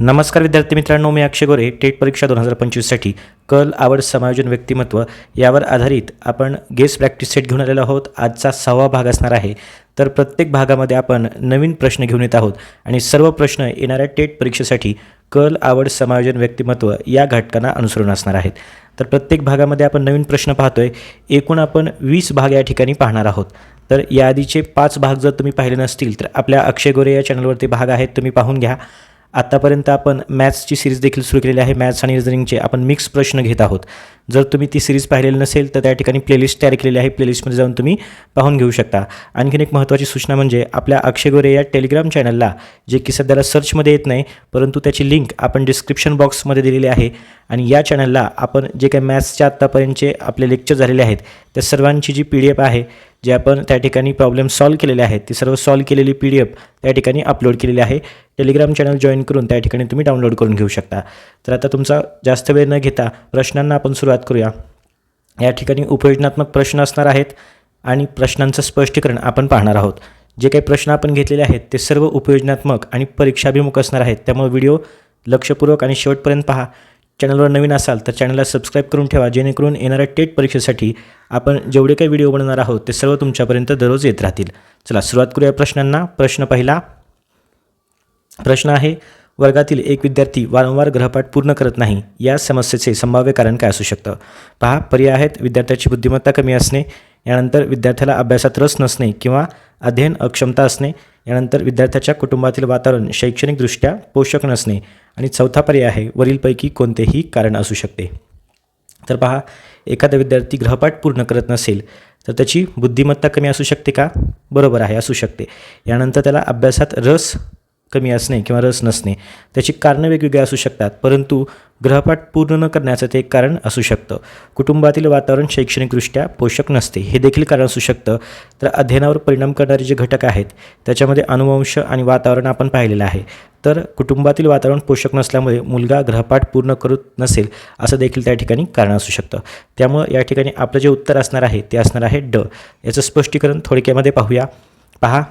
नमस्कार विद्यार्थी मित्रांनो मी अक्षय गोरे. टेट परीक्षा दोन हजार पंचवीससाठी कल आवड समायोजन व्यक्तिमत्व यावर आधारित आपण गेस प्रॅक्टिस सेट घेऊन आलेलो आहोत. आजचा सहावा भाग असणार आहे. तर प्रत्येक भागामध्ये आपण नवीन प्रश्न घेऊन येत आहोत आणि सर्व प्रश्न येणाऱ्या टेट परीक्षेसाठी कल आवड समायोजन व्यक्तिमत्व या घटकांना अनुसरून असणार आहेत. तर प्रत्येक भागामध्ये आपण नवीन प्रश्न पाहतोय. एकूण आपण वीस भाग या ठिकाणी पाहणार आहोत. तर याआधीचे पाच भाग जर तुम्ही पाहिले नसतील तर आपल्या अक्षय गोरे या चॅनलवरती भाग आहेत तुम्ही पाहून घ्या. आत्तापर्यंत आपण मॅथ्सची सिरीज देखील सुरू केलेली आहे. मॅथ्स आणि रिझनिंगचे आपण मिक्स प्रश्न घेत आहोत. जर तुम्ही ती सिरीज पाहिलेली नसेल तर त्या ठिकाणी प्लेलिस्ट तयार केलेली आहे. प्लेलिस्टमध्ये जाऊन तुम्ही पाहून घेऊ शकता. आणखीन एक महत्त्वाची सूचना म्हणजे आपल्या अक्षय गोरे या टेलिग्राम चॅनलला जे की सध्याला सर्चमध्ये येत नाही परंतु त्याची लिंक आपण डिस्क्रिप्शन बॉक्समध्ये दिलेली आहे. आणि या चॅनलला आपण जे काही मॅथ्सच्या आत्तापर्यंतचे आपले लेक्चर झालेले आहेत त्या सर्वांची जी पी डी एफ आहे जे आपण त्या ठिकाणी प्रॉब्लेम सॉल्व केलेले आहेत ती सर्व सॉल्व केलेली पी डी एफ त्या ठिकाणी अपलोड केलेली आहे. टेलिग्राम चॅनल जॉईन करून त्या ठिकाणी तुम्ही डाउनलोड करून घेऊ शकता. तर आता तुमचा जास्त वेळ न घेता प्रश्नांना आपण सुरुवात करूया. या ठिकाणी उपयोजनात्मक प्रश्न असणार आहेत आणि प्रश्नांचं स्पष्टीकरण आपण पाहणार आहोत. जे काही प्रश्न आपण घेतलेले आहेत ते सर्व उपयोजनात्मक आणि परीक्षाभिमुख असणार आहेत. त्यामुळे व्हिडिओ लक्षपूर्वक आणि शेवटपर्यंत पहा. चॅनलवर नवीन असाल तर चॅनलला सबस्क्राईब करून ठेवा जेणेकरून येणाऱ्या टेट परीक्षेसाठी आपण जेवढे काही व्हिडिओ बनवणार आहोत ते सर्व तुमच्यापर्यंत दररोज येत राहतील. चला सुरुवात करूया प्रश्नांना. प्रश्न पहिला. प्रश्न आहे वर्गातील एक विद्यार्थी वारंवार ग्रहपाठ पूर्ण करत नाही या समस्येचे संभाव्य कारण काय असू शकतं? पहा पर्याय आहेत विद्यार्थ्याची बुद्धिमत्ता कमी असणे यानंतर विद्यार्थ्याला अभ्यासात रस नसणे किंवा अध्ययन अक्षमता असणे यानंतर विद्यार्थ्याच्या कुटुंबातील वातावरण शैक्षणिकदृष्ट्या पोषक नसणे आणि चौथा पर्याय आहे वरीलपैकी कोणतेही कारण असू शकते. तर पहा एखादा विद्यार्थी ग्रहपाठ पूर्ण करत नसेल तर त्याची बुद्धिमत्ता कमी असू शकते का? बरोबर आहे असू शकते. यानंतर त्याला अभ्यासात रस कमी असणे किंवा रस नसणे त्याची कारणं वेगवेगळी असू शकतात परंतु ग्रहपाठ पूर्ण न करण्याचं ते एक कारण असू शकतं. कुटुंबातील वातावरण शैक्षणिकदृष्ट्या पोषक नसते हे देखील कारण असू शकतं. तर अध्ययनावर परिणाम करणारे जे घटक आहेत त्याच्यामध्ये अनुवंश आणि वातावरण आपण पाहिलेलं आहे. तर कुटुंबातील वातावरण पोषक नसल्यामुळे मुलगा ग्रहपाठ पूर्ण करत नसेल असं देखील त्या ठिकाणी कारण असू शकतं. त्यामुळं या ठिकाणी आपलं जे उत्तर असणार आहे ते असणार आहे ड. याचं स्पष्टीकरण थोडक्यामध्ये पाहूया. पहा.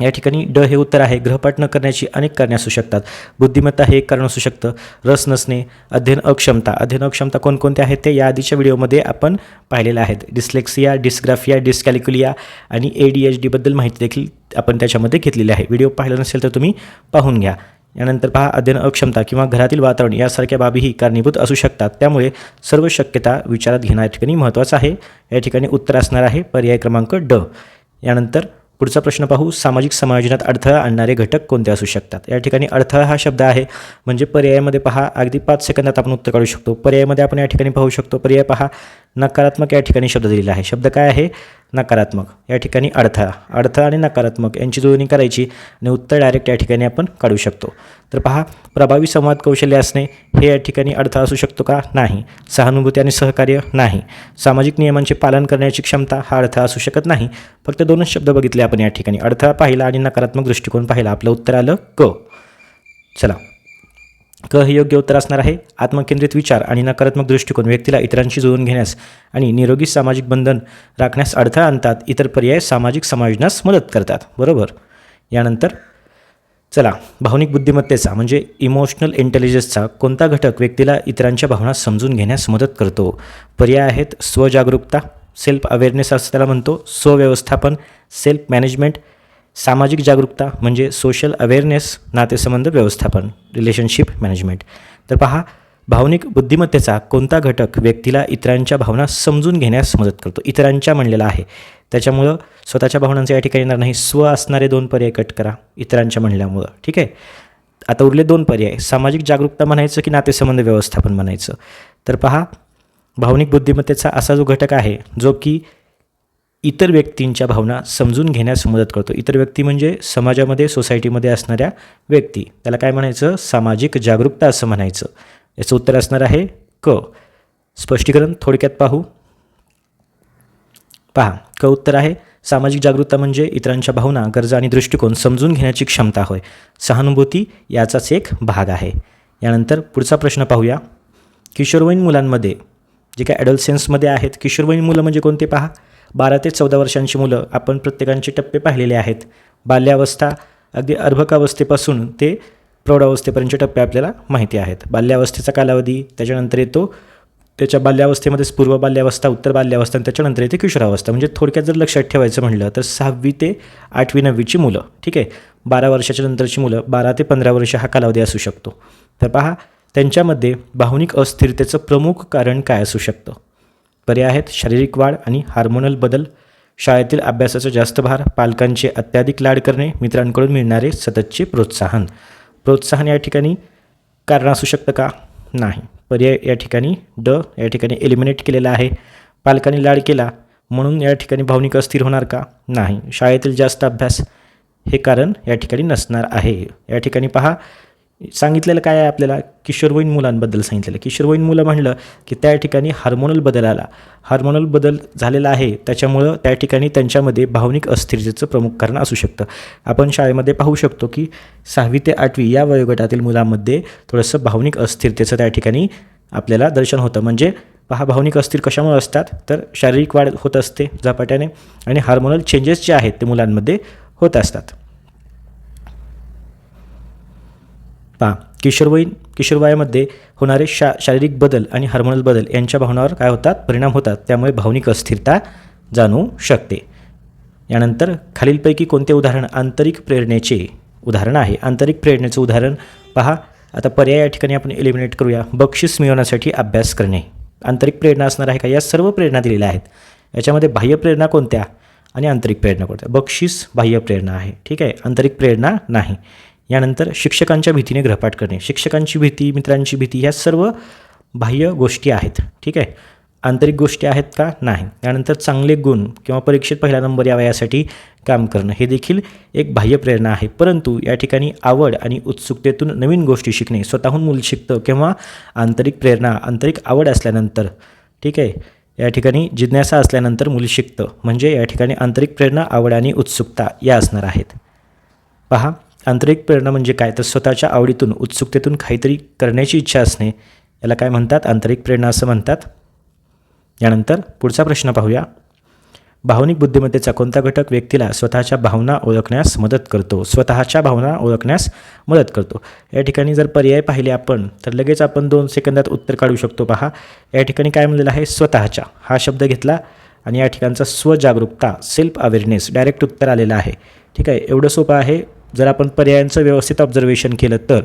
या ठिकाणी ड हे उत्तर आहे. ग्रहपाठ न करण्याची अनेक कारणे असू शकतात. बुद्धिमत्ता हे एक कारण असू शकतं. रस नसणे अध्ययन अक्षमता. अध्ययन अक्षमता कोणकोणत्या आहेत? ते या आधीच्या व्हिडिओमध्ये आपण पाहिलेल्या आहेत. डिस्लेक्सिया डिस्ग्राफिया डिस्कॅलिक्युलिया आणि ए डी एच डीबद्दल माहिती देखील आपण त्याच्यामध्ये घेतलेली आहे. व्हिडिओ पाहिला नसेल तर तुम्ही पाहून घ्या. यानंतर पहा अध्ययन अक्षमता किंवा घरातील वातावरण यासारख्या बाबीही कारणीभूत असू शकतात. त्यामुळे सर्व शक्यता विचारात घेणं या ठिकाणी महत्त्वाचं आहे. या ठिकाणी उत्तर असणार आहे पर्याय क्रमांक ड. यानंतर पुढचा प्रश्न पाहू. सामाजिक समायोजनात अडथळा आणणारे घटक कोणते असू शकतात? या ठिकाणी अडथळा हा शब्द आहे. म्हणजे पर्यायामध्ये पहा. अगदी पाच सेकंदात आपण उत्तर काढू शकतो. पर्यायामध्ये आपण या ठिकाणी पाहू शकतो. पर्याय पहा. नकारात्मक या ठिकाणी शब्द दिलेला आहे. शब्द काय आहे? नकारात्मक. या ठिकाणी अडथळा. अडथळा आणि नकारात्मक यांची जुळणी करायची आणि उत्तर डायरेक्ट या ठिकाणी आपण काढू शकतो. तर पहा प्रभावी संवाद कौशल्य असणे हे या ठिकाणी अडथळा असू शकतो का? नाही. सहानुभूती आणि सहकार्य नाही. सामाजिक नियमांचे पालन करण्याची क्षमता हा अडथळा असू शकत नाही. फक्त दोनच शब्द बघितले आपण या ठिकाणी. अडथळा पाहिला आणि नकारात्मक दृष्टिकोन पाहिला. आपलं उत्तर आलं क. चला. क हे योग्य उत्तर असणार आहे. आत्मकेंद्रित विचार आणि नकारात्मक दृष्टिकोन व्यक्तीला इतरांशी जुळवून घेण्यास आणि निरोगी सामाजिक बंधन राखण्यास अडथळा आणतात इतर पर्याय सामाजिक समायोजनास मदत करतात. बरोबर? यानंतर चला भावनिक बुद्धिमत्तेचा म्हणजे इमोशनल इंटेलिजन्सचा कोणता घटक व्यक्तीला इतरांच्या भावना समजून घेण्यास मदत करतो? पर्याय आहेत स्वजागरूकता सेल्फ अवेअरनेस असं त्याला म्हणतो. स्वव्यवस्थापन सेल्फ मॅनेजमेंट सामाजिक जागरूकता म्हणजे सोशल अवेअरनेस नातेसंबंध व्यवस्थापन रिलेशनशिप मॅनेजमेंट तर पहा भावनिक बुद्धिमत्तेचा कोणता घटक व्यक्तीला इतरांच्या भावना समजून घेण्यास मदत करतो? इतरांच्या म्हणलेला आहे. त्याच्यामुळं स्वतःच्या भावनांचं या ठिकाणी येणार नाही. स्व असणारे दोन पर्याय कट करा इतरांच्या म्हणल्यामुळं. ठीक आहे? आता उरले दोन पर्याय. सामाजिक जागरूकता म्हणायचं की नातेसंबंध व्यवस्थापन म्हणायचं? तर पहा भावनिक बुद्धिमत्तेचा असा जो घटक आहे जो की इतर व्यक्तींच्या भावना समजून घेण्यास मदत करतो. इतर व्यक्ती म्हणजे समाजामध्ये सोसायटीमध्ये असणाऱ्या व्यक्ती. त्याला काय म्हणायचं? सामाजिक जागरूकता असं म्हणायचं. याचं उत्तर असणार आहे क. स्पष्टीकरण थोडक्यात पाहू. पहा क उत्तर आहे. सामाजिक जागरूकता म्हणजे इतरांच्या भावना गरजा आणि दृष्टिकोन समजून घेण्याची क्षमता होय. सहानुभूती याचाच एक भाग आहे. यानंतर पुढचा प्रश्न पाहूया. किशोरवयीन मुलांमध्ये जे काय ॲडल्सेन्समध्ये आहेत किशोरवयीन मुलं म्हणजे कोणते पहा? बारा ते चौदा वर्षांची मुलं आपण प्रत्येकांचे टप्पे पाहिलेले आहेत. बाल्यावस्था अगदी अर्भकावस्थेपासून ते प्रौढावस्थेपर्यंतचे टप्पे आपल्याला माहिती आहेत. बाल्यावस्थेचा कालावधी त्याच्यानंतर येतो. त्याच्या बाल्यावस्थेमध्येच पूर्व बाल्यावस्था उत्तर बाल्यावस्था आणि त्याच्यानंतर येते किशोरावस्था. म्हणजे थोडक्यात जर लक्षात ठेवायचं म्हटलं तर सहावी ते आठवी नववीची मुलं ठीक आहे? बारा वर्षाच्या नंतरची मुलं बारा ते पंधरा वर्ष हा कालावधी असू शकतो. तर पहा त्यांच्यामध्ये भावनिक अस्थिरतेचं प्रमुख कारण काय असू शकतं? पर्याय आहेत शारीरिक वाढ आणि हार्मोनल बदल. शाळेतील अभ्यासाचा जास्त भार पालकांचे अत्याधिक लाड करणे मित्रांकडून मिळणारे सततचे प्रोत्साहन. प्रोत्साहन या ठिकाणी कारण असू शकतं का? नाही. पर्याय या ठिकाणी ड या ठिकाणी एलिमिनेट केलेला आहे. पालकांनी लाड केला म्हणून या ठिकाणी भावनिक अस्थिर होणार का? नाही. शाळेतील जास्त अभ्यास हे कारण या ठिकाणी नसणार आहे. या ठिकाणी पहा सांगितलेलं काय आहे आपल्याला? किशोरवयीन मुलांबद्दल सांगितलेलं. किशोरवयीन मुलं म्हणलं की त्या ठिकाणी हार्मोनल बदल आला. हार्मोनल बदल झालेला आहे. त्याच्यामुळं त्या ठिकाणी त्यांच्यामध्ये भावनिक अस्थिरतेचं प्रमुख कारण असू शकतं. आपण शाळेमध्ये पाहू शकतो की सहावी ते आठवी या वयोगटातील मुलांमध्ये थोडंसं भावनिक अस्थिरतेचं त्या ठिकाणी आपल्याला दर्शन होतं. म्हणजे पहा भावनिक अस्थिर कशामुळे असतात? तर शारीरिक वाढ होत असते झपाट्याने. आणि हार्मोनल चेंजेस जे आहेत ते मुलांमध्ये होत असतात. पहा किशोरवयीन किशोरवयामध्ये होणारे शा शारीरिक बदल आणि हार्मोनल बदल यांच्या भावनावर काय होतात? परिणाम होतात. त्यामुळे भावनिक अस्थिरता जाणवू शकते. यानंतर खालीलपैकी कोणते उदाहरण आंतरिक प्रेरणेचे उदाहरण आहे? आंतरिक प्रेरणेचं उदाहरण पहा. आता पर्याय या ठिकाणी आपण एलिमिनेट करूया. बक्षीस मिळवण्यासाठी अभ्यास करणे. आंतरिक प्रेरणा असणार आहे का? या सर्व प्रेरणा दिलेल्या आहेत. याच्यामध्ये बाह्य प्रेरणा कोणत्या? आणि आंतरिक प्रेरणा कोणत्या? बक्षीस बाह्य प्रेरणा आहे. ठीक आहे? आंतरिक प्रेरणा नाही. यानंतर शिक्षकांच्या भीतीने ग्रहपाठ करणे. शिक्षकांची भीती मित्रांची भीती ह्या सर्व बाह्य गोष्टी आहेत. ठीक आहे? आंतरिक गोष्टी आहेत का? नाही. त्यानंतर चांगले गुण किंवा परीक्षेत पहिला नंबर यावा यासाठी काम करणं. हे देखील एक बाह्य प्रेरणा आहे. परंतु या ठिकाणी आवड आणि उत्सुकतेतून नवीन गोष्टी शिकणे स्वतःहून मूल शिकतं किंवा आंतरिक प्रेरणा आंतरिक आवड असल्यानंतर ठीक आहे? या ठिकाणी जिज्ञासा असल्यानंतर मुली शिकतं. म्हणजे या ठिकाणी आंतरिक प्रेरणा आवड आणि उत्सुकता या असणार आहेत. पहा. आंतरिक प्रेरणा म्हणजे काय? तर स्वतःच्या आवडीतून उत्सुकतेतून काहीतरी करण्याची इच्छा असणे. याला काय म्हणतात? आंतरिक प्रेरणा असं म्हणतात. यानंतर पुढचा प्रश्न पाहूया. भावनिक बुद्धिमत्तेचा कोणता घटक व्यक्तीला स्वतःच्या भावना ओळखण्यास मदत करतो? स्वतःच्या भावना ओळखण्यास मदत करतो. या ठिकाणी जर पर्याय पाहिले आपण तर लगेच आपण दोन सेकंदात उत्तर काढू शकतो. पहा या ठिकाणी काय म्हणलेलं आहे? स्वतःच्या. हा शब्द घेतला आणि या ठिकाणचा स्वजागरूकता सेल्फ अवेअरनेस डायरेक्ट उत्तर आलेलं आहे. ठीक आहे एवढं सोपं आहे. जर आपण पर्यायांचं व्यवस्थित ऑब्झर्वेशन केलं तर.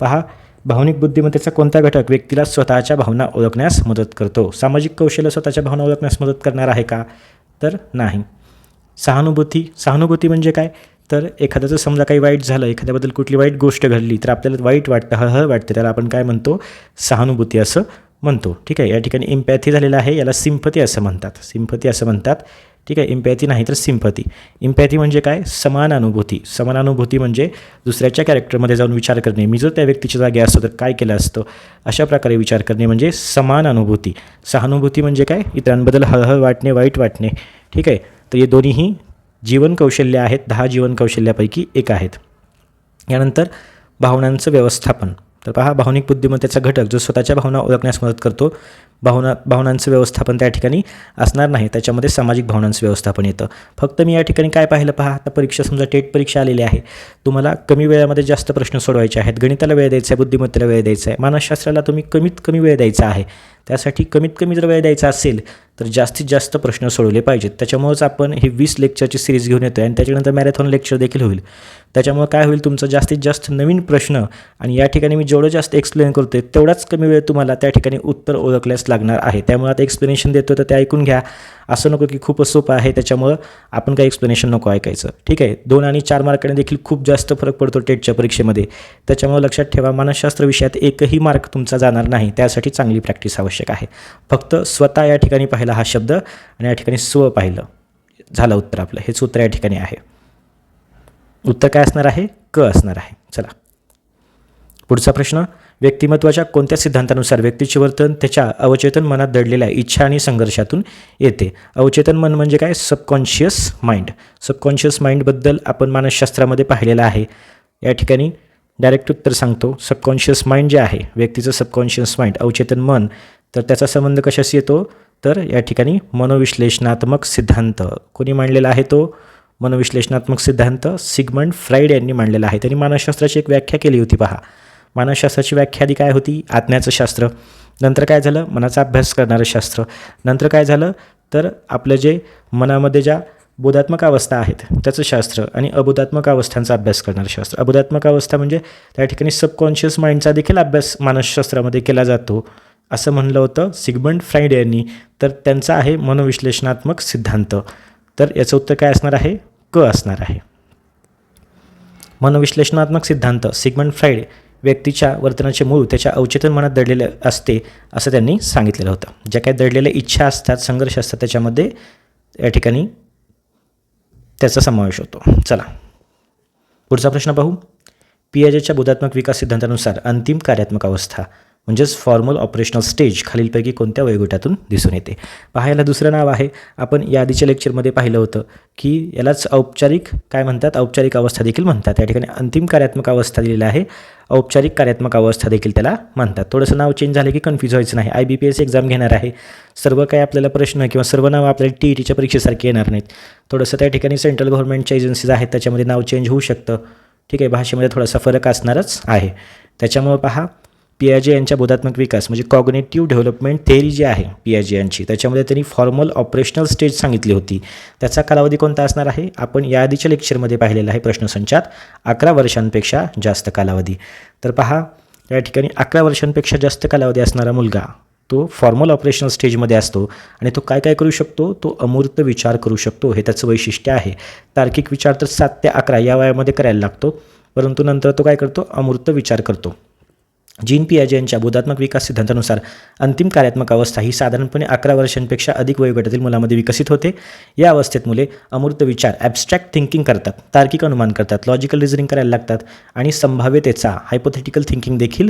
पहा भावनिक बुद्धिमत्तेचा कोणता घटक व्यक्तीला स्वतःच्या भावना ओळखण्यास मदत करतो? सामाजिक कौशल्य स्वतःच्या भावना ओळखण्यास मदत करणार आहे का? तर नाही. सहानुभूती सहानुभूती म्हणजे काय? तर एखाद्याचं समजा काही वाईट झालं एखाद्याबद्दल कुठली वाईट गोष्ट घडली तर आपल्याला वाईट वाटतं हळहळ वाटतं त्याला आपण काय म्हणतो? सहानुभूती असं म्हणतो. ठीक आहे या ठिकाणी इम्पॅथी झालेलं आहे याला सिम्पथी असं म्हणतात. सिम्पथी असं म्हणतात. ठीक आहे? इम्पॅथी नाही तर सिम्पथी इम्पॅथी म्हणजे काय? समान अनुभूती. समान अनुभूती म्हणजे दुसऱ्याच्या कॅरेक्टरमध्ये जाऊन विचार करणे. मी जर त्या व्यक्तीच्या जागी असतो तर काय केलं असतं? अशा प्रकारे विचार करणे म्हणजे समान अनुभूती. सहानुभूती म्हणजे काय? इतरांबद्दल हळहळ वाटणे वाईट वाटणे. ठीक आहे? तर हे दोन्हीही जीवन कौशल्य आहेत. दहा जीवन कौशल्यापैकी एक आहेत. यानंतर भावनांचं व्यवस्थापन. तर पहा भावनिक बुद्धिमत्तेचा घटक जो स्वतःच्या भावना ओळखण्यास मदत करतो भावना भावनांचं व्यवस्थापन त्या ठिकाणी असणार नाही. त्याच्यामध्ये सामाजिक भावनांचं व्यवस्थापन येतं. फक्त मी या ठिकाणी काय पाहिलं पहा? आता परीक्षा समजा टेट परीक्षा आलेली आहे. तुम्हाला कमी वेळामध्ये जास्त प्रश्न सोडवायचे आहेत. गणिताला वेळ द्यायचा आहे बुद्धिमत्तेला वेळ द्यायचा आहे. मानसशास्त्राला तुम्ही कमीत कमी वेळ द्यायचा आहे. त्यासाठी कमीत कमी जर वेळ द्यायचा असेल तर जास्तीत जास्त प्रश्न सोडवले पाहिजेत. त्याच्यामुळेच आपण हे वीस लेक्चरची सिरीज घेऊन येतो आणि त्याच्यानंतर मॅरेथॉन लेक्चर देखील होईल. त्याच्यामुळे काय होईल तुमचं जास्तीत जास्त नवीन प्रश्न आणि या ठिकाणी मी जेवढं जास्त एक्सप्लेन करतो आहे तेवढाच कमी वेळ तुम्हाला त्या ठिकाणी उत्तर ओळखल्यास लागणार आहे. त्यामुळे आता एक्सप्लेनेशन देतो तर ते ऐकून घ्या. असं नको की खूपच सोपं आहे त्याच्यामुळं आपण काही एक्सप्लेनेशन नको ऐकायचं. ठीक आहे? दोन आणि चार मार्काने देखील खूप जास्त फरक पडतो टेटच्या परीक्षेमध्ये. त्याच्यामुळे लक्षात ठेवा मानसशास्त्र विषयात एकही मार्क तुमचा जाणार नाही. त्यासाठी चांगली प्रॅक्टिस आवश्यक आहे. फक्त स्वतः या ठिकाणी पाहिला हा शब्द आणि या ठिकाणी स्व पाहिलं. झालं उत्तर आपलं. हेच उत्तर या ठिकाणी आहे. उत्तर काय असणार आहे? क असणार आहे. चला. पुढचा प्रश्न. व्यक्तिमत्वाच्या कोणत्या सिद्धांतानुसार व्यक्तीचे वर्तन त्याच्या अवचेतन मनात दडलेल्या इच्छा आणि संघर्षातून येते? अवचेतन मन म्हणजे काय? Subconscious mind. सबकॉन्शियस माइंडबद्दल आपण मानसशास्त्रामध्ये पाहिलेलं आहे. या ठिकाणी डायरेक्ट उत्तर सांगतो. सबकॉन्शियस माइंड जे आहे व्यक्तीचं सबकॉन्शियस माइंड अवचेतन मन तर त्याचा संबंध कशाशी येतो? तर या ठिकाणी मनोविश्लेषणात्मक सिद्धांत. कोणी मांडलेला आहे तो? मनोविश्लेषणात्मक सिद्धांत सिगमंड फ्राईड यांनी मांडलेला आहे. त्यांनी मानसशास्त्राची एक व्याख्या केली होती पहा. मानसशास्त्राची व्याख्या आधी काय होती? आज्ञाचं शास्त्र. नंतर काय झालं? मनाचा अभ्यास करणारं शास्त्र. नंतर काय झालं? तर आपलं जे मनामध्ये ज्या बोधात्मक अवस्था आहेत त्याचं शास्त्र आणि अबोधात्मक अवस्थांचा अभ्यास करणारं शास्त्र. अबोधात्मक अवस्था म्हणजे त्या ठिकाणी सबकॉन्शियस माइंडचा देखील अभ्यास मानसशास्त्रामध्ये केला जातो. असं म्हणलं होतं सिगमंड फ्राईड यांनी. तर त्यांचा आहे मनोविश्लेषणात्मक सिद्धांत. तर याचं उत्तर काय असणार आहे? क असणार आहे. मनोविश्लेषणात्मक सिद्धांत सिगमंड फ्राईड व्यक्तीच्या वर्तनाचे मूळ त्याच्या अवचेतन मनात दडलेले असते असं त्यांनी सांगितलेलं होतं. ज्या काही दडलेल्या इच्छा असतात संघर्ष असतात त्याच्यामध्ये या ठिकाणी त्याचा समावेश होतो. चला. पुढचा प्रश्न पाहू. पियाजेच्या बोधात्मक विकास सिद्धांतानुसार अंतिम कार्यात्मक अवस्था. म्हणजेच फॉर्मल ऑपरेशनल स्टेज खालीलपैकी कोणत्या वयोगटातून दिसून येते? पाहायला दुसरं नाव आहे. आपण या आधीच्या लेक्चरमध्ये पाहिलं होतं की यालाच औपचारिक काय म्हणतात? औपचारिक अवस्था देखील म्हणतात. या ठिकाणी अंतिम कार्यात्मक अवस्था दिलेला आहे. औपचारिक कार्यात्मक अवस्था देखील त्याला म्हणतात. थोडंसं नाव चेंज झालं की कन्फ्यूज व्हायचं नाही. I B P S exam घेणार आहे. सर्व काही आपल्याला प्रश्न किंवा सर्व नाव आपल्याला टी ई टीच्या परीक्षेसारखे येणार नाहीत. थोडंसं त्या ठिकाणी सेंट्रल गव्हर्नमेंटच्या एजन्सीज आहेत. त्याच्यामध्ये नाव चेंज होऊ शकतं. ठीक आहे भाषेमध्ये थोडासा फरक असणारच आहे. त्याच्यामुळं पहा पियाजे यांच्या बोधात्मक विकास म्हणजे कॉग्नेटिव्ह डेव्हलपमेंट थेअरी जी आहे पियाजे यांची त्याच्यामध्ये त्यांनी फॉर्मल ऑपरेशनल स्टेज सांगितली होती. त्याचा कालावधी कोणता असणार आहे? आपण या आधीच्या लेक्चरमध्ये पाहिलेला आहे प्रश्नसंचात अकरा वर्षांपेक्षा जास्त कालावधी. तर पहा या ठिकाणी अकरा वर्षांपेक्षा जास्त कालावधी असणारा मुलगा तो फॉर्मल ऑपरेशनल स्टेजमध्ये असतो आणि तो काय काय करू शकतो? तो अमूर्त विचार करू शकतो हे त्याचं वैशिष्ट्य आहे. तार्किक विचार तर सात ते अकरा या वयामध्ये करायला लागतो परंतु नंतर तो काय करतो? अमूर्त विचार करतो. जीन पियाजे यांच्या बोधात्मक विकास सिद्धांतानुसार अंतिम कार्यात्मक अवस्था ही साधारणपणे अकरा वर्षांपेक्षा अधिक वयोगटातील मुलामध्ये विकसित होते. या अवस्थेत मुले अमूर्त विचार ॲबस्ट्रॅक्ट थिंकिंग करतात तार्किक अनुमान करतात लॉजिकल रिझनिंग करायला लागतात आणि संभाव्यतेचा हायपोथेटिकल थिंकिंग देखील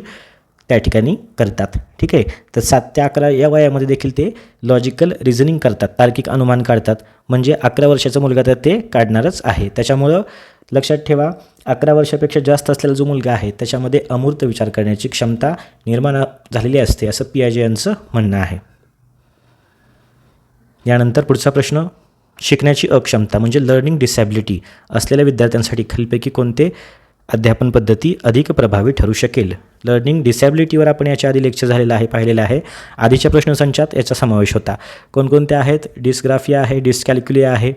त्या ठिकाणी करतात. ठीक आहे? तर सात ते अकरा या वयामध्ये देखील ते लॉजिकल रिझनिंग करतात तार्किक अनुमान काढतात. म्हणजे अकरा वर्षाचा मुलगा तर ते काढणारच आहे. त्याच्यामुळं लक्षात ठेवा अकरा वर्षापेक्षा जास्त असलेला जो मुलगा आहे त्याच्यामध्ये अमूर्त विचार करण्याची क्षमता निर्माण झालेली असते असं पियाजे यांचं म्हणणं आहे. यानंतर पुढचा प्रश्न शिकण्याची अक्षमता म्हणजे लर्निंग डिसॅबिलिटी असलेल्या विद्यार्थ्यांसाठी खालीपैकी कोणते अध्यापन पद्धती अधिक प्रभावी ठरू शकेल? लर्निंग डिसॅबिलिटीवर आपण याच्या आधी लेक्चर झालेलं आहे पाहिलेलं आहे. आधीच्या प्रश्नसंचात याचा समावेश होता. कोणकोणत्या आहेत? डिस्ग्राफिया आहे डिस्कॅल्क्युलिया आहे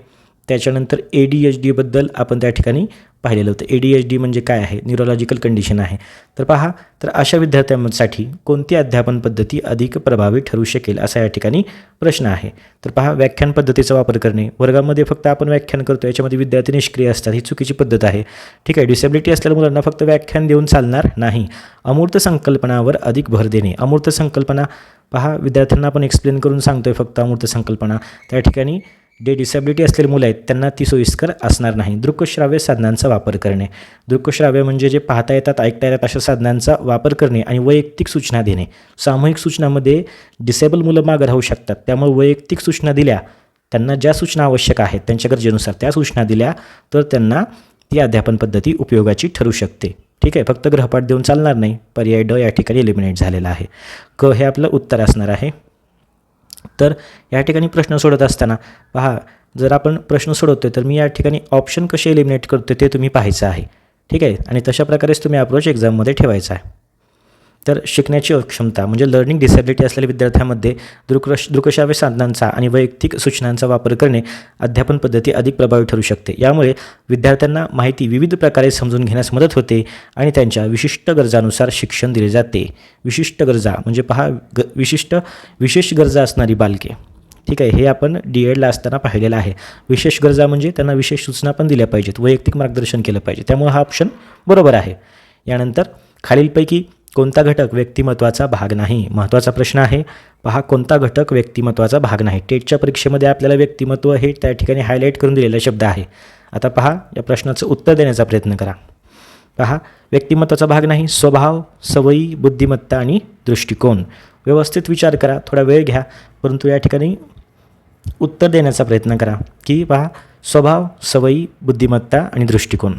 त्याच्यानंतर ए डी एच डीबद्दल आपण त्या ठिकाणी पाहिलेलं होतं. ए डी एच डी म्हणजे काय आहे? न्यूरोलॉजिकल कंडिशन आहे. तर पहा तर अशा विद्यार्थ्यांसाठी कोणती अध्यापन पद्धती अधिक प्रभावी ठरू शकेल असा या ठिकाणी प्रश्न आहे. तर पहा व्याख्यान पद्धतीचा वापर करणे. वर्गामध्ये फक्त आपण व्याख्यान करतो याच्यामध्ये विद्यार्थी निष्क्रिय असतात ही चुकीची पद्धत आहे. ठीक आहे डिसेबिलिटी असलेल्या मुलांना फक्त व्याख्यान देऊन चालणार नाही. अमूर्त संकल्पनावर अधिक भर देणे. अमूर्त संकल्पना पहा विद्यार्थ्यांना आपण एक्सप्लेन करून सांगतोय फक्त अमूर्त संकल्पना. त्या ठिकाणी जे डिसेबिलिटी असलेले मुलं आहेत त्यांना ती सोयीस्कर असणार नाही. दृकश्राव्य साधनांचा वापर करणे. दृकश्राव्य म्हणजे जे पाहता येतात ऐकता येतात अशा साधनांचा वापर करणे आणि वैयक्तिक सूचना देणे. सामूहिक सूचनामध्ये डिसेबल मुलं मागं राहू शकतात. त्यामुळे वैयक्तिक सूचना दिल्या त्यांना ज्या सूचना आवश्यक आहेत त्यांच्या गरजेनुसार त्या सूचना दिल्या तर त्यांना ती अध्यापन पद्धती उपयोगाची ठरू शकते. ठीक आहे? फक्त ग्रहपाठ देऊन चालणार नाही. पर्याय ड या ठिकाणी एलिमिनेट झालेला आहे. क हे आपलं उत्तर असणार आहे. तर या ठिकाणी प्रश्न सोडत असताना पहा जर आपण प्रश्न सोडवतोय तर मी या ठिकाणी ऑप्शन कसे एलिमिनेट करतो ते तुम्ही पाहायचं आहे. ठीक आहे? आणि तशा प्रकारेच तुम्ही अप्रोच एक्झाममध्ये ठेवायचा आहे. तर शिकण्याची अक्षमता म्हणजे लर्निंग डिसेबिलिटी असलेल्या विद्यार्थ्यांमध्ये दृकश दृकश्राव्य साधनांचा आणि वैयक्तिक सूचनांचा वापर करणे अध्यापन पद्धती अधिक प्रभावी ठरू शकते. यामुळे विद्यार्थ्यांना माहिती विविध प्रकारे समजून घेण्यास मदत होते आणि त्यांच्या विशिष्ट गरजानुसार शिक्षण दिले जाते. विशिष्ट गरजा म्हणजे पहा ग विशिष्ट विशेष गरजा असणारी बालके. ठीक आहे हे आपण डी एडला असताना पाहिलेलं आहे. विशेष गरजा म्हणजे त्यांना विशेष सूचना पण दिल्या पाहिजेत वैयक्तिक मार्गदर्शन केलं पाहिजे. त्यामुळे हा ऑप्शन बरोबर आहे. यानंतर खालीलपैकी कोणता घटक व्यक्तिमत्वाचा भाग नाही? महत्त्वाचा प्रश्न आहे. पहा कोणता घटक व्यक्तिमत्वाचा भाग नाही? टेटच्या परीक्षेमध्ये आपल्याला व्यक्तिमत्व हे त्या ठिकाणी हायलाईट करून दिलेला शब्द आहे. आता पहा या प्रश्नाचं उत्तर देण्याचा प्रयत्न करा. पहा व्यक्तिमत्वाचा भाग नाही स्वभाव सवयी बुद्धिमत्ता आणि दृष्टिकोन. व्यवस्थित विचार करा थोडा वेळ घ्या परंतु या ठिकाणी उत्तर देण्याचा प्रयत्न करा. की पहा स्वभाव सवयी बुद्धिमत्ता आणि दृष्टिकोन.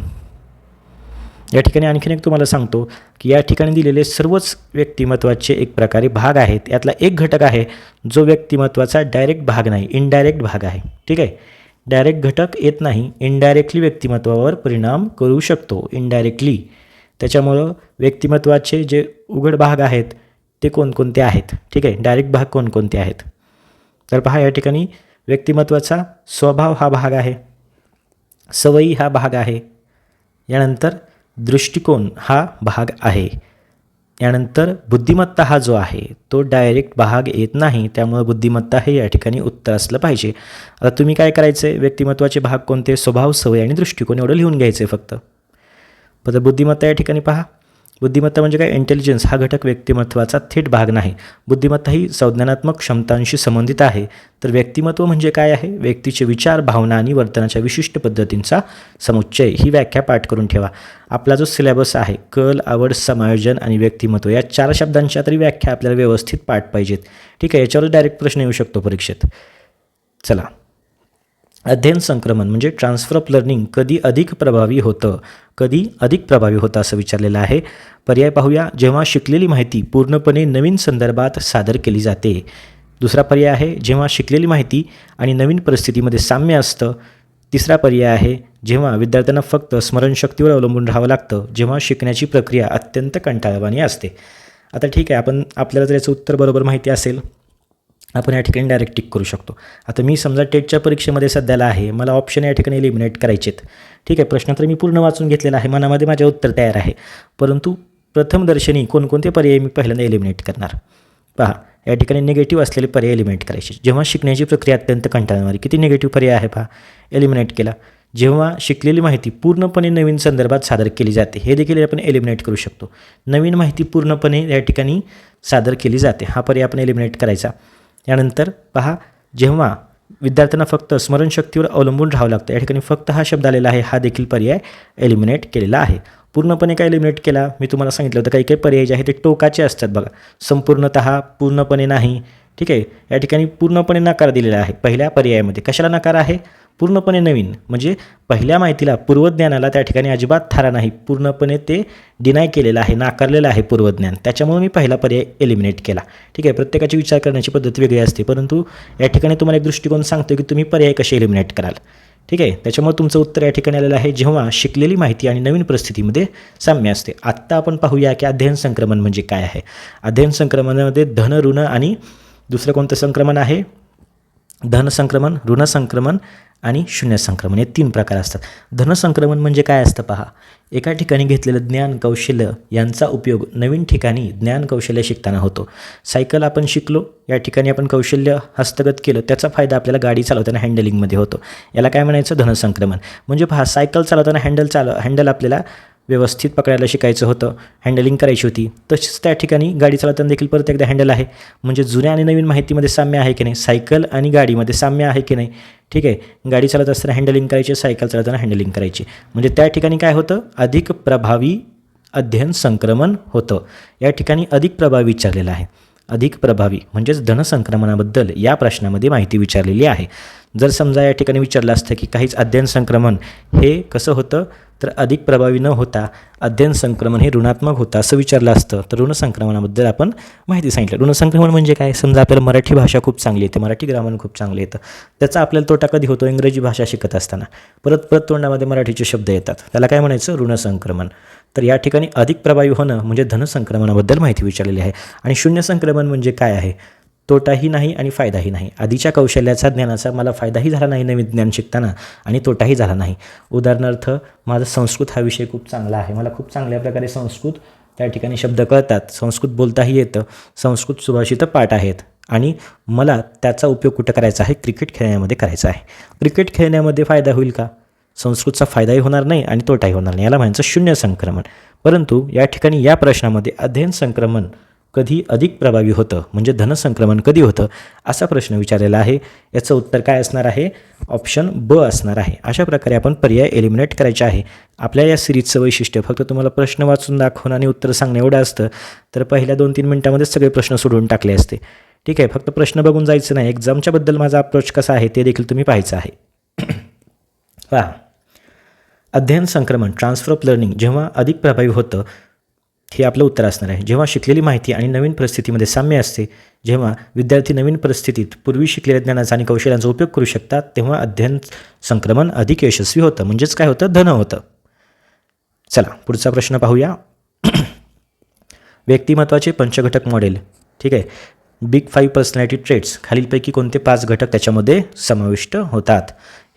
या ठिकाणी आणखीन एक तुम्हाला सांगतो की या ठिकाणी दिलेले सर्वच व्यक्तिमत्वाचे एक प्रकारे भाग आहेत. यातला एक घटक आहे जो व्यक्तिमत्वाचा डायरेक्ट भाग नाही इनडायरेक्ट भाग आहे. ठीक आहे? डायरेक्ट घटक येत नाही इनडायरेक्टली व्यक्तिमत्वावर परिणाम करू शकतो इनडायरेक्टली त्याच्यामुळं व्यक्तिमत्वाचे जे उघड भाग आहेत ते कोणकोणते आहेत? ठीक आहे? डायरेक्ट भाग कोणकोणते आहेत? तर पहा या ठिकाणी व्यक्तिमत्वाचा स्वभाव हा भाग आहे सवयी हा भाग आहे. यानंतर दृष्टिकोन हा भाग आहे. यानंतर बुद्धिमत्ता हा जो आहे तो डायरेक्ट भाग येत नाही त्यामुळे बुद्धिमत्ता हे या ठिकाणी उत्तर असलं पाहिजे. आता तुम्ही काय करायचं आहे व्यक्तिमत्वाचे भाग कोणते? स्वभाव सवय आणि दृष्टिकोन एवढं लिहून घ्यायचं आहे फक्त तर बुद्धिमत्ता या ठिकाणी पहा. बुद्धिमत्ता म्हणजे काय? इंटेलिजन्स हा घटक व्यक्तिमत्वाचा थेट भाग नाही. बुद्धिमत्ता ही संज्ञानात्मक क्षमतांशी संबंधित आहे. तर व्यक्तिमत्व म्हणजे काय आहे? व्यक्तीचे विचार भावना आणि वर्तनाच्या विशिष्ट पद्धतींचा समुच्चय. ही व्याख्या पाठ करून ठेवा. आपला जो सिलेबस आहे कल आवड समायोजन आणि व्यक्तिमत्व या चार शब्दांच्या तरी व्याख्या आपल्याला व्यवस्थित पाठ पाहिजेत. ठीक आहे याच्यावर डायरेक्ट प्रश्न येऊ शकतो परीक्षेत. चला. अध्ययन संक्रमण म्हणजे ट्रान्सफर ऑफ लर्निंग कधी अधिक प्रभावी होतं? कधी अधिक प्रभावी होतं असं विचारलेलं आहे. पर्याय पाहूया. जेव्हा शिकलेली माहिती पूर्णपणे नवीन संदर्भात सादर केली जाते दुसरा पर्याय आहे जेव्हा शिकलेली माहिती आणि नवीन परिस्थितीमध्ये साम्य असतं तिसरा पर्याय आहे जेव्हा विद्यार्थ्यांना फक्त स्मरणशक्तीवर अवलंबून राहावं लागतं जेव्हा शिकण्याची प्रक्रिया अत्यंत कंटाळवाणी असते. आता ठीक आहे आपण आपल्याला जर याचं उत्तर बरोबर माहिती असेल आपण या ठिकाणी डायरेक्ट टिक करू शकतो. आता मी समजा टेटच्या परीक्षेमध्ये सध्याला आहे मला ऑप्शन या ठिकाणी एलिमिनेट करायचेत. ठीक आहे प्रश्न तर मी पूर्ण वाचून घेतलेला आहे. मनामध्ये माझे उत्तर तयार आहे. परंतु प्रथमदर्शनी कोणकोणते पर्याय मी पहिल्यांदा एलिमिनेट करणार? पहा या ठिकाणी निगेटिव्ह असलेले पर्याय एलिमिनेट करायचे. जेव्हा शिकण्याची प्रक्रिया अत्यंत कंटाळणारी किती निगेटिव्ह पर्याय आहे पहा. एलिमिनेट केला. जेव्हा शिकलेली माहिती पूर्णपणे नवीन संदर्भात सादर केली जाते हे देखील आपण एलिमिनेट करू शकतो. नवीन माहिती पूर्णपणे या ठिकाणी सादर केली जाते. हा पर्याय आपण एलिमिनेट करायचा. यानंतर पहा जेव्हा विद्यार्थ्यांना फक्त स्मरणशक्तीवर अवलंबून राहावं लागतं. या ठिकाणी फक्त हा शब्द आलेला आहे हा देखील पर्याय एलिमिनेट केलेला आहे. पूर्णपणे काय एलिमिनेट केला? मी तुम्हाला सांगितलं होतं काही काही पर्याय जे आहे ते टोकाचे असतात बघा. संपूर्णत पूर्णपणे नाही. ठीक आहे? या ठिकाणी पूर्णपणे नकार दिलेला आहे. पहिल्या पर्यायामध्ये. कशाला नकार आहे? पूर्णपणे नवीन. म्हणजे पहिल्या माहितीला पूर्वज्ञानाला त्या ठिकाणी अजिबात थारा नाही. पूर्णपणे ते डिनाय केलेलं आहे नाकारलेलं आहे पूर्वज्ञान. त्याच्यामुळे मी पहिला पर्याय एलिमिनेट केला. ठीक आहे प्रत्येकाची विचार करण्याची पद्धत वेगळी असते. परंतु या ठिकाणी तुम्हाला एक दृष्टिकोन सांगतो की तुम्ही पर्याय कसे एलिमिनेट कराल. ठीक आहे त्याच्यामुळे तुमचं उत्तर या ठिकाणी आलेलं आहे. जेव्हा शिकलेली माहिती आणि नवीन परिस्थितीमध्ये साम्य असते. आत्ता आपण पाहूया की अध्ययन संक्रमण म्हणजे काय आहे. अध्ययन संक्रमणामध्ये धन ऋण आणि दुसरं कोणतं संक्रमण आहे? धनसंक्रमण ऋणसंक्रमण आणि शून्य संक्रमण हे तीन प्रकार असतात. धनसंक्रमण म्हणजे काय असतं पहा? एका ठिकाणी घेतलेलं ज्ञान कौशल्य यांचा उपयोग नवीन ठिकाणी ज्ञान कौशल्य शिकताना होतो. सायकल आपण शिकलो या ठिकाणी आपण कौशल्य हस्तगत केलं त्याचा फायदा आपल्याला गाडी चालवताना हँडलिंगमध्ये होतो. याला काय म्हणायचं? धनसंक्रमण. म्हणजे पहा सायकल चालवताना हँडल चालव हँडल आपल्याला व्यवस्थित पकडायला शिकायचं होतं. हँडलिंग करायची होती. तसेच त्या ठिकाणी गाडी चालवताना देखील परत एकदा हँडल आहे. म्हणजे जुन्या आणि नवीन माहितीमध्ये साम्य आहे की नाही? सायकल आणि गाडीमध्ये साम्य आहे की नाही? ठीक आहे. गाडी चालत असताना हँडलिंग करायची सायकल चालवताना हँडलिंग करायची. म्हणजे त्या ठिकाणी काय होतं? अधिक प्रभावी अध्ययन संक्रमण होतं. या ठिकाणी अधिक प्रभावी विचारलेलं आहे. अधिक प्रभावी म्हणजेच धनसंक्रमणाबद्दल या प्रश्नामध्ये माहिती विचारलेली आहे. जर समजा या ठिकाणी विचारलं असतं की काहीच अध्ययन संक्रमण हे कसं होतं तर अधिक प्रभावी न होता अध्ययन संक्रमण हे ऋणात्मक होतं असं विचारलं असतं. तर ऋणसंक्रमणाबद्दल आपण माहिती सांगितलं. ऋणसंक्रमण म्हणजे काय? समजा आपल्याला मराठी भाषा खूप चांगली येते मराठी ग्रामर खूप चांगलं येतं. त्याचा आपल्याला तोटा कधी होतो? इंग्रजी भाषा शिकत असताना. परत परत तोंडामध्ये मराठीचे शब्द येतात. त्याला काय म्हणायचं? ऋणसंक्रमण तर या ठिकाणी अधिक प्रभावी होणं म्हणजे धनसंक्रमणाबद्दल माहिती विचारलेली आहे. आणि शून्य संक्रमण म्हणजे काय आहे? तोटाही नाही आणि फायदाही नाही. आधीच्या कौशल्याचा ज्ञानाचा मला फायदाही झाला नाही नवीन ज्ञान शिकताना आणि तोटाही झाला नाही. उदाहरणार्थ माझा संस्कृत हा विषय खूप चांगला आहे. मला खूप चांगल्या प्रकारे संस्कृत त्या ठिकाणी शब्द कळतात. संस्कृत बोलताही येतं. संस्कृत सुभाषित पाठ आहेत. आणि मला त्याचा उपयोग कुठं करायचा आहे? क्रिकेट खेळण्यामध्ये करायचा आहे. क्रिकेट खेळण्यामध्ये फायदा होईल का? संस्कृतचा फायदाही होणार नाही आणि तोटाही होणार नाही. याला म्हणायचं शून्य संक्रमण. परंतु या ठिकाणी या प्रश्नामध्ये अध्ययन संक्रमण कधी अधिक प्रभावी होतं? म्हणजे धनसंक्रमण कधी होतं? असा प्रश्न विचारलेला आहे. याचं उत्तर काय असणार आहे? ऑप्शन ब असणार आहे. अशा प्रकारे आपण पर्याय एलिमिनेट करायचे आहे. आपल्या या सिरीजचं वैशिष्ट्य फक्त तुम्हाला प्रश्न वाचून दाखवून आणि उत्तर सांगणं एवढं असतं तर पहिल्या दोन तीन मिनटामध्येच सगळे प्रश्न सोडवून टाकले असते. ठीक आहे फक्त प्रश्न बघून जायचं नाही. एक्झामच्याबद्दल माझा अप्रोच कसा आहे ते देखील तुम्ही पाहायचं आहे. वा अध्ययन संक्रमण ट्रान्सफर ऑफ लर्निंग जेव्हा अधिक प्रभावी होतं हे आपलं उत्तर असणार आहे. जेव्हा शिकलेली माहिती आणि नवीन परिस्थितीमध्ये साम्य असते जेव्हा विद्यार्थी नवीन परिस्थितीत पूर्वी शिकलेल्या ज्ञानाचा आणि कौशल्यांचा उपयोग करू शकतात तेव्हा अध्ययन संक्रमण अधिक यशस्वी होतं. म्हणजेच काय होतं? धन होतं. चला पुढचा प्रश्न पाहूया. व्यक्तिमत्वाचे पंचघटक मॉडेल. ठीक आहे. Big five personality traits. खालीलपैकी कोणते पाच घटक त्याच्यामध्ये समाविष्ट होतात?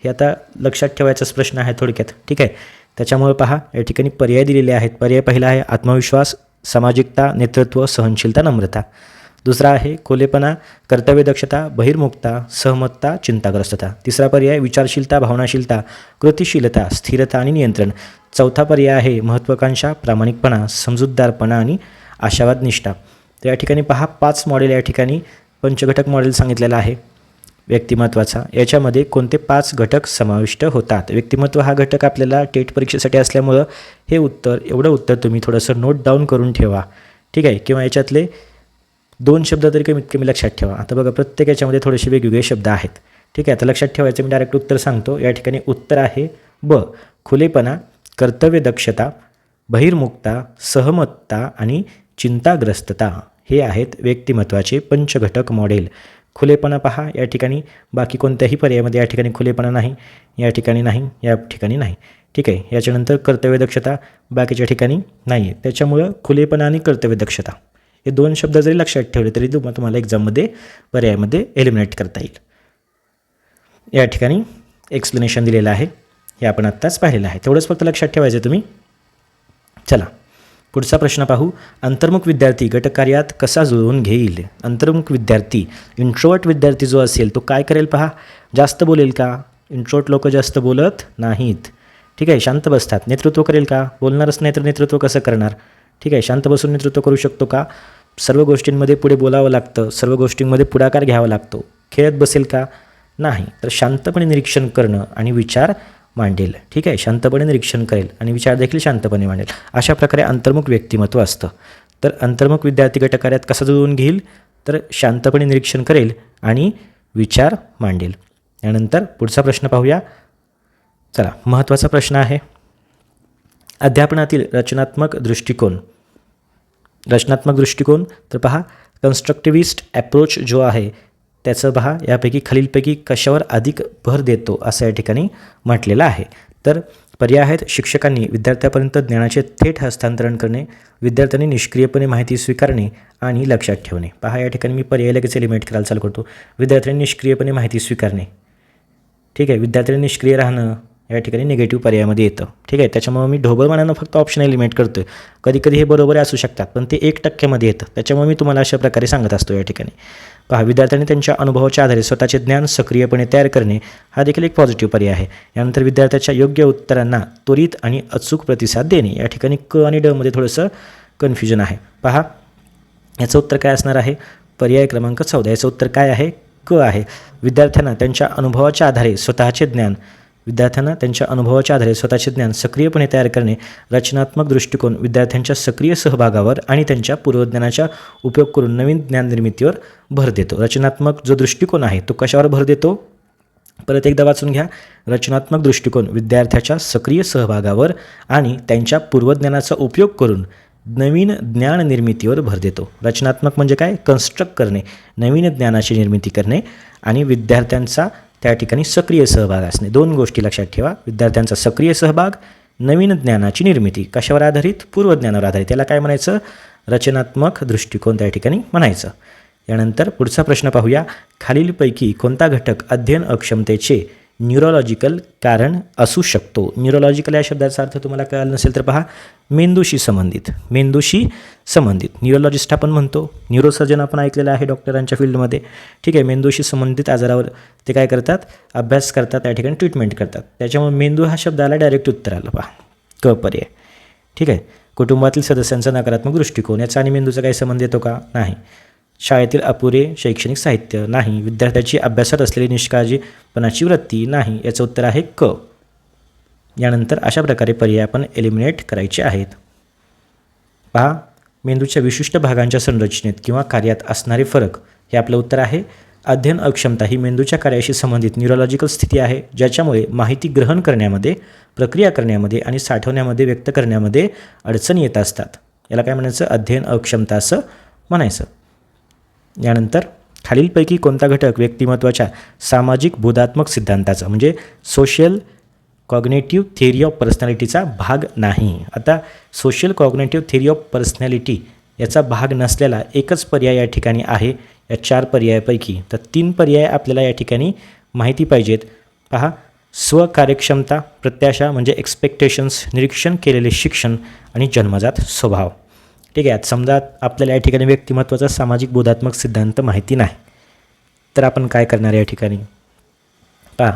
हे आता लक्षात ठेवायचाच प्रश्न आहे थोडक्यात. ठीक आहे. त्याच्यामुळे पहा या ठिकाणी पर्याय दिलेले आहेत. पर्याय पहिला आहे आत्मविश्वास सामाजिकता नेतृत्व सहनशीलता नम्रता. दुसरा आहे खोलेपणा कर्तव्यदक्षता बहिर्मुखता सहमतता चिंताग्रस्तता. तिसरा पर्याय विचारशीलता भावनाशीलता कृतिशीलता स्थिरता आणि नियंत्रण. चौथा पर्याय आहे महत्त्वाकांक्षा प्रामाणिकपणा समजूतदारपणा आणि आशावाद निष्ठा. तर या ठिकाणी पहा पाच मॉडेल या ठिकाणी पंचघटक मॉडेल सांगितलेलं आहे. व्यक्तिमत्वाचा. याच्यामध्ये कोणते पाच घटक समाविष्ट होतात? व्यक्तिमत्व हा घटक आपल्याला टेट परीक्षेसाठी असल्यामुळं हे उत्तर एवढं उत्तर तुम्ही थोडंसं नोट डाऊन करून ठेवा. ठीक आहे? किंवा याच्यातले दोन शब्द तरी कमीत कमी लक्षात ठेवा. आता बघा प्रत्येक याच्यामध्ये थोडेसे वेगवेगळे शब्द आहेत. ठीक आहे? आता लक्षात ठेवायचं मी डायरेक्ट उत्तर सांगतो. या ठिकाणी उत्तर आहे ब. खुलेपणा कर्तव्यदक्षता बहिर्मुक्ता सहमतता आणि चिंताग्रस्तता. हे आहेत व्यक्तिमत्वाचे पंचघटक मॉडेल खुलेपणा पहा या ठिकाणी. बाकी कोणत्याही पर्यायामध्ये या ठिकाणी खुलेपणा नाही या ठिकाणी नाही या ठिकाणी नाही. ठीक आहे याच्यानंतर कर्तव्यदक्षता बाकीच्या ठिकाणी नाही आहे त्याच्यामुळं खुलेपणा आणि कर्तव्यदक्षता हे दोन शब्द जरी लक्षात ठेवले तरी तुम्हाला तुम्हाला एक्झाममध्ये पर्यायामध्ये एलिमिनेट करता येईल. या ठिकाणी एक्सप्लेनेशन दिलेलं आहे. हे आपण आत्ताच पाहिलेलं आहे. तेवढंच फक्त लक्षात ठेवायचं तुम्ही. चला. पुढचा प्रश्न पाहू. अंतर्मुख विद्यार्थी गटकार्यात कसा जुळवून घेईल? अंतर्मुख विद्यार्थी इंट्रोवर्ट विद्यार्थी जो असेल तो काय करेल पहा. जास्त बोलेल का? इंट्रोवर्ट लोक जास्त बोलत नाहीत. ठीक आहे शांत बसतात. नेतृत्व करेल का? बोलणारच नाही तर नेतृत्व कसं करणार? ठीक आहे शांत बसून नेतृत्व करू शकतो का? सर्व गोष्टींमध्ये पुढे बोलावं लागतं. सर्व गोष्टींमध्ये पुढाकार घ्यावा लागतो. खेळत बसेल का? नाही. तर शांतपणे निरीक्षण करणं आणि विचार मांडेल. ठीक आहे? शांतपणे निरीक्षण करेल आणि विचार देखील शांतपणे मांडेल. अशा प्रकारे अंतर्मुख व्यक्तिमत्व असतं. तर अंतर्मुख विद्यार्थी गटकार्यात कसं जुळवून घेईल? तर शांतपणे निरीक्षण करेल आणि विचार मांडेल. यानंतर पुढचा प्रश्न पाहूया. चला महत्त्वाचा प्रश्न आहे. अध्यापनातील रचनात्मक दृष्टिकोन. रचनात्मक दृष्टिकोन तर पहा कन्स्ट्रक्टिव्हिस्ट ॲप्रोच जो आहे त्याचं पहा यापैकी खालीलपैकी कशावर अधिक भर देतो असं या ठिकाणी म्हटलेलं आहे. तर पर्याय आहेत शिक्षकांनी विद्यार्थ्यापर्यंत ज्ञानाचे थेट हस्तांतरण करणे विद्यार्थ्यांनी निष्क्रियपणे माहिती स्वीकारणे आणि लक्षात ठेवणे. पहा या ठिकाणी मी पर्याय लगेच लिमिट करायला चालू करतो. विद्यार्थ्यांनी निष्क्रियपणे माहिती स्वीकारणे. ठीक आहे विद्यार्थ्यांनी निष्क्रिय राहणं या ठिकाणी निगेटिव्ह पर्यायामध्ये येतं. ठीक आहे त्याच्यामुळे मी ढोबळमानानं फक्त ऑप्शन एलिमेंट करतो आहे कधी कधी हे बरोबर असू शकतात पण ते एक टक्क्यामध्ये येतं. त्याच्यामुळे मी तुम्हाला अशा प्रकारे सांगत असतो या ठिकाणी. पहा विद्यार्थ्यांनी त्यांच्या अनुभवाच्या आधारे स्वतःचे ज्ञान सक्रियपणे तयार करणे हा देखील एक पॉझिटिव्ह पर्याय आहे. यानंतर विद्यार्थ्याच्या योग्य उत्तरांना त्वरित आणि अचूक प्रतिसाद देणे या ठिकाणी क आणि डमध्ये थोडंसं कन्फ्युजन आहे. पहा याचं उत्तर काय असणार आहे? पर्याय क्रमांक चौदा. याचं उत्तर काय आहे? क आहे. विद्यार्थ्यांना त्यांच्या अनुभवाच्या आधारे स्वतःचे ज्ञान विद्यार्थ्यांना त्यांच्या अनुभवाच्या आधारे स्वतःचे ज्ञान सक्रियपणे तयार करणे रचनात्मक दृष्टिकोन विद्यार्थ्यांच्या सक्रिय सहभागावर आणि त्यांच्या पूर्वज्ञानाचा उपयोग करून नवीन ज्ञान निर्मितीवर भर देतो. रचनात्मक जो दृष्टिकोन आहे तो कशावर भर देतो? परत एकदा वाचून घ्या. रचनात्मक दृष्टिकोन विद्यार्थ्याच्या सक्रिय सहभागावर आणि त्यांच्या पूर्वज्ञानाचा उपयोग करून नवीन ज्ञान निर्मितीवर भर देतो. रचनात्मक म्हणजे काय? कन्स्ट्रक्ट करणे नवीन ज्ञानाची निर्मिती करणे आणि विद्यार्थ्यांचा त्या ठिकाणी सक्रिय सहभाग असणे. दोन गोष्टी लक्षात ठेवा. विद्यार्थ्यांचा सक्रिय सहभाग नवीन ज्ञानाची निर्मिती. कशावर आधारित? पूर्वज्ञानावर आधारित. त्याला काय म्हणायचं? रचनात्मक दृष्टिकोन त्या ठिकाणी म्हणायचं. यानंतर पुढचा प्रश्न पाहूया. खालीलपैकी कोणता घटक अध्ययन अक्षमतेचे न्यूरोलॉजिकल कारण असू शकतो. न्यूरोलॉजिकल या शब्दाचा अर्थ तुम्हाला कळाला नसेल तर पहा मेंदूशी संबंधित मेंदूशी संबंधित. न्यूरोलॉजिस्ट आपण म्हणतो न्यूरोसर्जन आपण ऐकलेलं आहे डॉक्टरांच्या फील्डमध्ये ठीक आहे मेंदूशी संबंधित आजारावर ते काय करतात? अभ्यास करतात त्या ठिकाणी ट्रीटमेंट करतात. त्याच्यामुळे मेंदू हा शब्द आला डायरेक्ट उत्तर आलं पहा. क पर्याय. ठीक आहे कुटुंबातील सदस्यांचा नकारात्मक दृष्टिकोन याचा आणि मेंदूचा काही संबंध येतो का? नाही. शाळेतील अपुरे शैक्षणिक साहित्य नाही विद्यार्थ्याची अभ्यासात असलेली निष्काळजीपणाची वृत्ती नाही याचं उत्तर आहे क. यानंतर अशा प्रकारे पर्याय आपण एलिमिनेट करायचे आहेत. पहा मेंदूच्या विशिष्ट भागांच्या संरचनेत किंवा कार्यात असणारे फरक हे आपलं उत्तर आहे. अध्ययन अक्षमता ही मेंदूच्या कार्याशी संबंधित न्यूरोलॉजिकल स्थिती आहे ज्याच्यामुळे माहिती ग्रहण करण्यामध्ये प्रक्रिया करण्यामध्ये आणि साठवण्यामध्ये व्यक्त करण्यामध्ये अडचणी येत असतात. याला काय म्हणायचं? अध्ययन अक्षमता असं म्हणायचं. यानंतर खालीलपैकी कोणता घटक व्यक्तिमत्वाच्या सामाजिक बोधात्मक सिद्धांताचा म्हणजे सोशल कॉग्नेटिव्ह थेरी ऑफ पर्सनॅलिटीचा भाग नाही? आता social cognitive theory of personality याचा भाग नसलेला एकच पर्याय या ठिकाणी आहे या चार पर्यायापैकी. तर तीन पर्याय आपल्याला या ठिकाणी माहिती पाहिजेत. पहा स्वकार्यक्षमता प्रत्याशा म्हणजे एक्सपेक्टेशन्स निरीक्षण केलेले शिक्षण आणि जन्मजात स्वभाव. ठीक आहे समजा आपल्याला या ठिकाणी व्यक्तिमत्वाचा सामाजिक बोधात्मक सिद्धांत माहिती नाही तर आपण काय करणार या ठिकाणी? पहा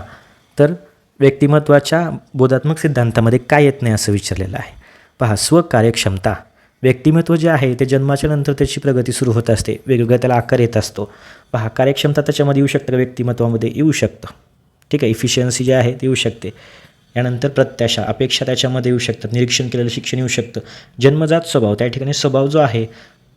तर व्यक्तिमत्वाच्या बोधात्मक सिद्धांतामध्ये काय येत नाही असं विचारलेलं आहे. पहा स्वकार्यक्षमता. व्यक्तिमत्व जे आहे ते जन्माच्या नंतर त्याची प्रगती सुरू होत असते वेगवेगळ्या त्याला आकार येत असतो. पहा कार्यक्षमता त्याच्यामध्ये येऊ शकतं का? व्यक्तिमत्वामध्ये येऊ शकतं. ठीक आहे इफिशियन्सी जे आहे ते येऊ शकते. यानंतर प्रत्याशा अपेक्षा त्याच्यामध्ये येऊ शकतात निरीक्षण केलेलं शिक्षण येऊ शकतं. जन्मजात स्वभाव त्या ठिकाणी स्वभाव जो आहे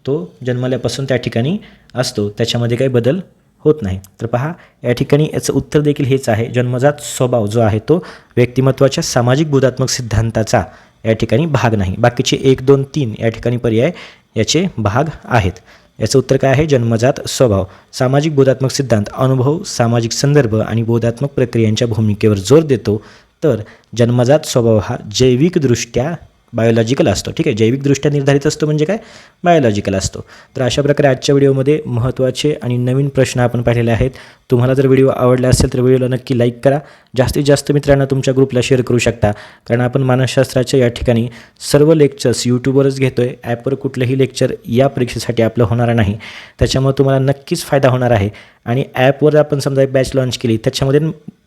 तो जन्मल्यापासून त्या ठिकाणी असतो. त्याच्यामध्ये काही बदल होत नाही. तर पहा या ठिकाणी याचं उत्तर देखील हेच आहे. जन्मजात स्वभाव जो आहे तो व्यक्तिमत्वाच्या सामाजिक बोधात्मक सिद्धांताचा या ठिकाणी भाग नाही. बाकीचे एक दोन तीन या ठिकाणी पर्याय याचे भाग आहेत. याचं उत्तर काय आहे? जन्मजात स्वभाव. सामाजिक बोधात्मक सिद्धांत अनुभव सामाजिक संदर्भ आणि बोधात्मक प्रक्रियांच्या भूमिकेवर जोर देतो. तर जन्मजात स्वभाव हा जैविकदृष्ट्या बायोलॉजिकल असतो. ठीक आहे? जैविकदृष्ट्या निर्धारित असतो म्हणजे काय? बायोलॉजिकल असतो. तर अशा प्रकारे आजच्या व्हिडिओमध्ये महत्त्वाचे आणि नवीन प्रश्न आपण पाहिलेले आहेत. तुम्हाला जर व्हिडिओ आवडला असेल तर व्हिडिओला नक्की लाईक करा. जास्तीत जास्त मित्रांना तुमच्या ग्रुपला शेअर करू शकता. कारण आपण मानसशास्त्राच्या या ठिकाणी सर्व लेक्चर्स यूट्यूबवरच घेतो आहे ॲपवर कुठलंही लेक्चर या परीक्षेसाठी आपलं होणार नाही. त्याच्यामुळे तुम्हाला नक्कीच फायदा होणार आहे. आणि ॲपवर आपण समजा एक बॅच लॉन्च केली त्याच्यामध्ये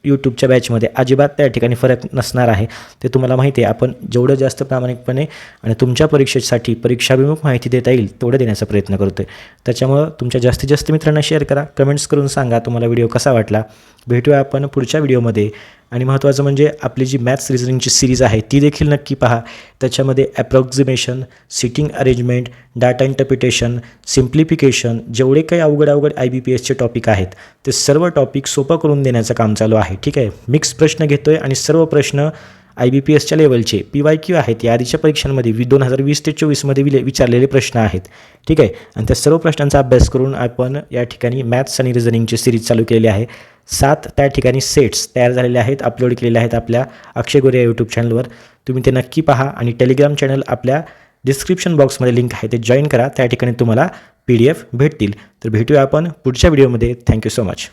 यूट्यूबच्या बॅचमध्ये अजिबात त्या ठिकाणी फरक नसणार आहे. ते तुम्हाला माहिती आहे. आपण जेवढं जास्त प्रामाणिकपणे आणि तुमच्या परीक्षेसाठी परीक्षाभिमुख माहिती देता येईल तेवढं देण्याचा प्रयत्न करतो आहे त्याच्यामुळं तुमच्या जास्तीत जास्त मित्रांना शेअर करा. कमेंट्स करून सांगा तुम्हाला व्हिडिओ कसा वाटला. भेटूया आपण पुढच्या व्हिडिओमध्ये आणि महत्त्वाचं म्हणजे आपली जी मॅथ्स रिझनिंगची सिरीज आहे ती देखील नक्की पहा. त्याच्यामध्ये approximation seating arrangement data interpretation simplification जेवढे काही अवघड अवघड आय बी पी एसचे टॉपिक आहेत ते सर्व टॉपिक सोपं करून देण्याचं काम चालू आहे. ठीक आहे? मिक्स प्रश्न घेतो आहे आणि सर्व प्रश्न आय बी पी एसच्या लेवलचे पी वाय क्यू आहेत या आधीच्या परीक्षांमध्ये वि दोन हजार वीस ते चोवीसमध्ये विले विचारलेले प्रश्न आहेत. ठीक आहे? आणि त्या सर्व प्रश्नांचा अभ्यास करून आपण या ठिकाणी मॅथ्स आणि रिझनिंगची सिरीज चालू केलेली आहे. सात त्या ठिकाणी सेट्स तयार झालेले आहेत अपलोड केलेले आहेत आपल्या अक्षय गोरे या यूट्यूब चॅनलवर तुम्ही ते नक्की पहा आणि टेलिग्राम चॅनल आपल्या डिस्क्रिप्शन बॉक्समध्ये लिंक आहे ते जॉईन करा. त्या ठिकाणी तुम्हाला पी डी एफ भेटतील. तर भेटूया आपण पुढच्या व्हिडिओमध्ये थँक्यू सो मच